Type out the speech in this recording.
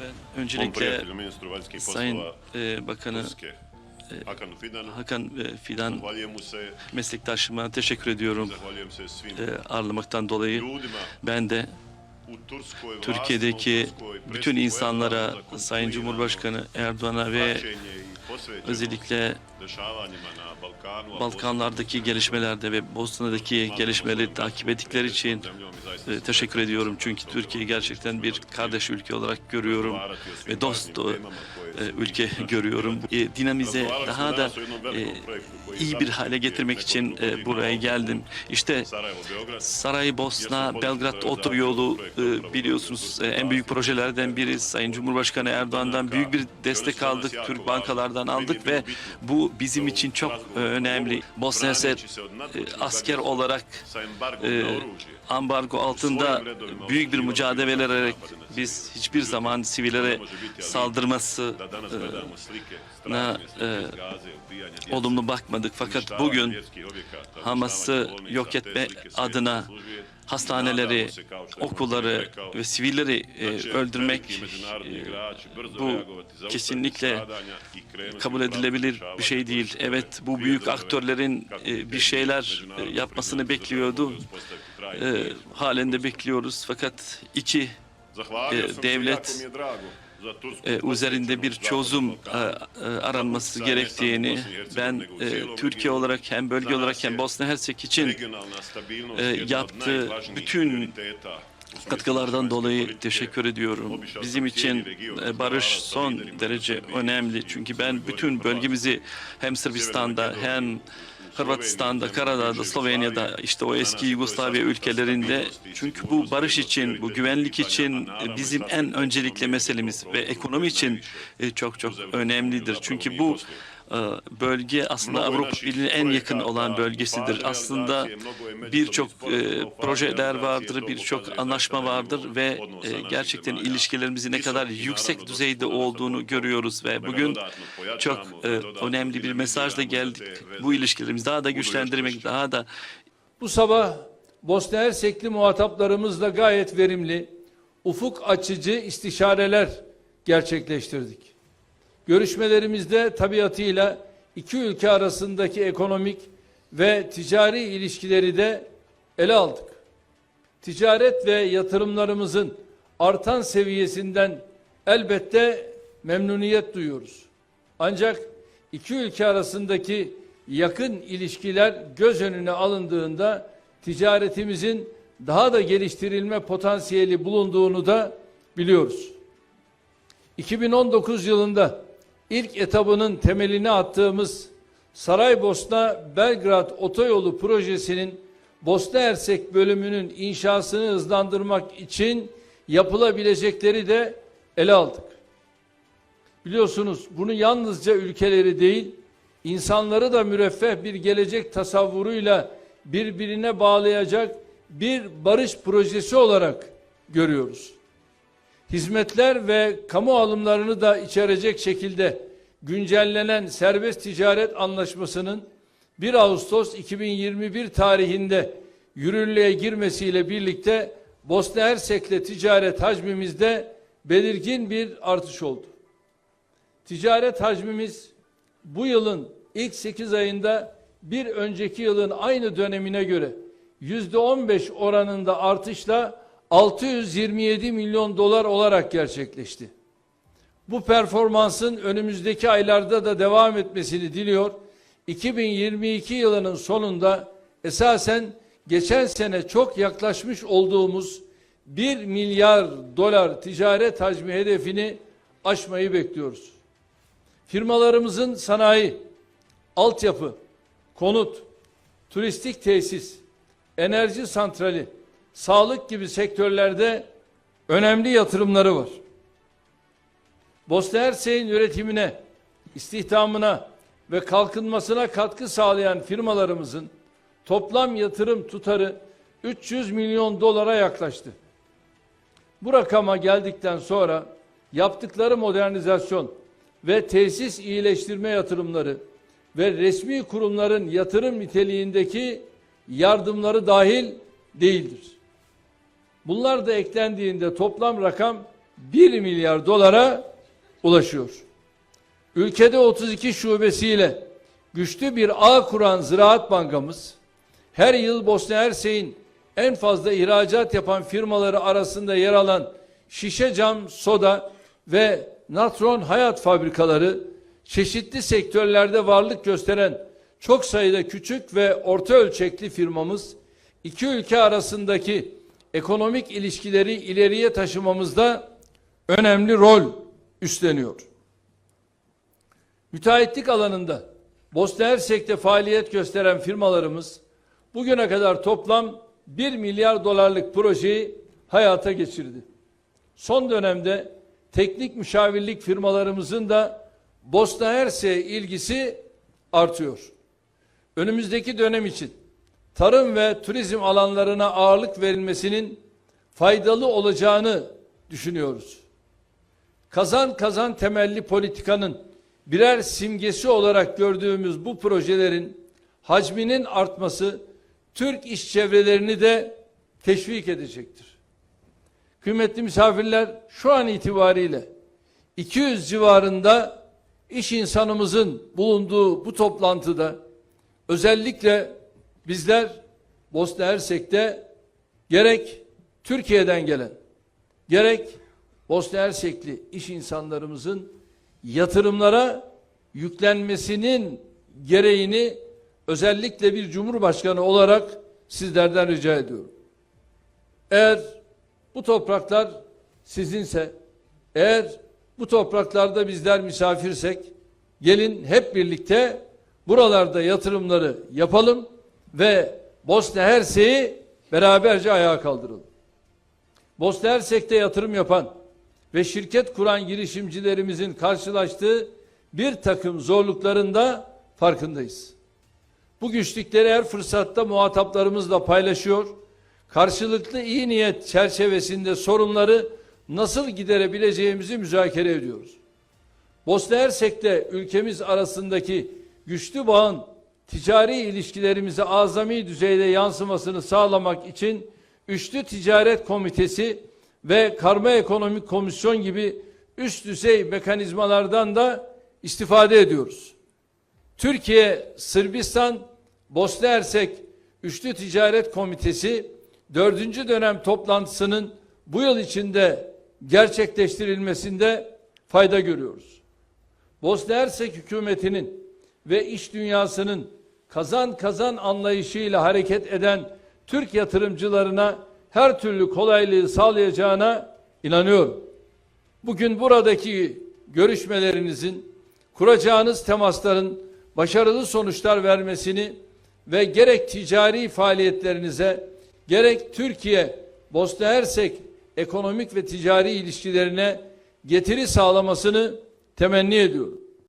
Ben öncelikle Sayın e, Bakanı Fidanu. Hakan e, Fidan se, meslektaşıma teşekkür ediyorum e, ağırlamaktan dolayı. Ben de Türkiye'deki bütün insanlara, Sayın Cumhurbaşkanı Erdoğan'a ve özellikle Balkanlardaki gelişmelerde ve Bosna'daki gelişmeleri takip ettikleri için e, teşekkür ediyorum. Çünkü Türkiye gerçekten bir kardeş ülke olarak görüyorum ve dost e, ülke görüyorum. E, dinamize daha da e, iyi bir hale getirmek için e, buraya geldim. İşte Saraybosna Belgrad otoyolu e, biliyorsunuz e, en büyük projelerden biri Sayın Cumhurbaşkanı Erdoğan'dan büyük bir destek aldık. Türk bankalardan aldık ve bu bizim için çok e, önemli. Bosna Hersek e, asker olarak e, ambargo altında büyük bir mücadele vererek biz hiçbir zaman sivillere saldırması e, na e, olumlu bakmadık. Fakat bugün Hamas'ı yok etme adına hastaneleri, okulları ve sivilleri e, öldürmek e, bu kesinlikle kabul edilebilir bir şey değil. Evet bu büyük aktörlerin e, bir şeyler e, yapmasını bekliyordu. E, halen bekliyoruz fakat iki e, devlet üzerinde bir çözüm e, e, aranması gerektiğini ben e, Türkiye olarak hem bölge olarak hem Bosna Hersek için e, yaptığı bütün katkılardan dolayı teşekkür ediyorum. Bizim için e, barış son derece önemli. Çünkü ben bütün bölgemizi hem Sırbistan'da hem Hırvatistan'da, Karadağ'da, Slovenya'da, işte o eski Yugoslavya ülkelerinde çünkü bu barış için, bu güvenlik için e, bizim en öncelikli meselemiz ve ekonomi için e, çok çok önemlidir. Çünkü bu bölge aslında Avrupa Birliği'ne en yakın olan bölgesidir. Aslında birçok e, projeler vardır, birçok anlaşma vardır ve e, gerçekten ilişkilerimizin ne kadar yüksek düzeyde olduğunu görüyoruz ve bugün çok e, önemli bir mesajla geldik. Bu ilişkilerimizi daha da güçlendirmek, daha da Bu sabah Bosna Hersekli muhataplarımızla gayet verimli, ufuk açıcı istişareler gerçekleştirdik. Görüşmelerimizde tabiatıyla iki ülke arasındaki ekonomik ve ticari ilişkileri de ele aldık. Ticaret ve yatırımlarımızın artan seviyesinden elbette memnuniyet duyuyoruz. Ancak iki ülke arasındaki yakın ilişkiler göz önüne alındığında ticaretimizin daha da geliştirilme potansiyeli bulunduğunu da biliyoruz. 2019 yılında ilk etabının temelini attığımız Saraybosna Belgrad Otoyolu projesinin Bosna Hersek bölümünün inşasını hızlandırmak için yapılabilecekleri de ele aldık. Biliyorsunuz bunu yalnızca ülkeleri değil, insanları da müreffeh bir gelecek tasavvuruyla birbirine bağlayacak bir barış projesi olarak görüyoruz. Hizmetler ve kamu alımlarını da içerecek şekilde güncellenen serbest ticaret anlaşmasının 1 Ağustos 2021 tarihinde yürürlüğe girmesiyle birlikte Bosna Hersek'le ticaret hacmimizde belirgin bir artış oldu. Ticaret hacmimiz bu yılın ilk 8 ayında bir önceki yılın aynı dönemine göre yüzde 15 oranında artışla 627 milyon dolar olarak gerçekleşti. Bu performansın önümüzdeki aylarda da devam etmesini diliyor. 2022 yılının sonunda esasen geçen sene çok yaklaşmış olduğumuz 1 milyar dolar ticaret hacmi hedefini aşmayı bekliyoruz. Firmalarımızın sanayi, altyapı, konut, turistik tesis, enerji santrali, sağlık gibi sektörlerde önemli yatırımları var. Bosna Hersek'in üretimine, istihdamına ve kalkınmasına katkı sağlayan firmalarımızın toplam yatırım tutarı 300 milyon dolara yaklaştı. Bu rakama geldikten sonra yaptıkları modernizasyon ve tesis iyileştirme yatırımları ve resmi kurumların yatırım niteliğindeki yardımları dahil değildir. Bunlar da eklendiğinde toplam rakam 1 milyar dolara ulaşıyor. Ülkede 32 şubesiyle güçlü bir ağ kuran Ziraat Bankamız her yıl Bosna Hersek'in en fazla ihracat yapan firmaları arasında yer alan şişe cam, soda ve natron hayat fabrikaları çeşitli sektörlerde varlık gösteren çok sayıda küçük ve orta ölçekli firmamız iki ülke arasındaki ekonomik ilişkileri ileriye taşımamızda önemli rol üstleniyor. Müteahhitlik alanında Bosna Hersek'te faaliyet gösteren firmalarımız bugüne kadar toplam 1 milyar dolarlık projeyi hayata geçirdi. Son dönemde teknik müşavirlik firmalarımızın da Bosna Hersek'e ilgisi artıyor. Önümüzdeki dönem için tarım ve turizm alanlarına ağırlık verilmesinin faydalı olacağını düşünüyoruz. Kazan kazan temelli politikanın birer simgesi olarak gördüğümüz bu projelerin hacminin artması Türk iş çevrelerini de teşvik edecektir. Kıymetli misafirler şu an itibariyle 200 civarında iş insanımızın bulunduğu bu toplantıda özellikle bizler Bosna Hersek'te gerek Türkiye'den gelen gerek Bosna Hersekli iş insanlarımızın yatırımlara yüklenmesinin gereğini özellikle bir cumhurbaşkanı olarak sizlerden rica ediyorum. Eğer bu topraklar sizinse, eğer bu topraklarda bizler misafirsek, gelin hep birlikte buralarda yatırımları yapalım ve Bosna Hersek'i beraberce ayağa kaldıralım. Bosna Hersek'te yatırım yapan ve şirket kuran girişimcilerimizin karşılaştığı bir takım zorluklarında farkındayız. Bu güçlükleri her fırsatta muhataplarımızla paylaşıyor, karşılıklı iyi niyet çerçevesinde sorunları nasıl giderebileceğimizi müzakere ediyoruz. Bosna Hersek'te ülkemiz arasındaki güçlü bağın ticari ilişkilerimize azami düzeyde yansımasını sağlamak için Üçlü Ticaret Komitesi ve Karma Ekonomik Komisyon gibi üst düzey mekanizmalardan da istifade ediyoruz. Türkiye, Sırbistan, Bosna Hersek Üçlü Ticaret Komitesi dördüncü dönem toplantısının bu yıl içinde gerçekleştirilmesinde fayda görüyoruz. Bosna Hersek hükümetinin ve iş dünyasının kazan kazan anlayışıyla hareket eden Türk yatırımcılarına her türlü kolaylığı sağlayacağına inanıyorum. Bugün buradaki görüşmelerinizin, kuracağınız temasların başarılı sonuçlar vermesini ve gerek ticari faaliyetlerinize, gerek Türkiye, Bosna Hersek ekonomik ve ticari ilişkilerine getiri sağlamasını temenni ediyorum.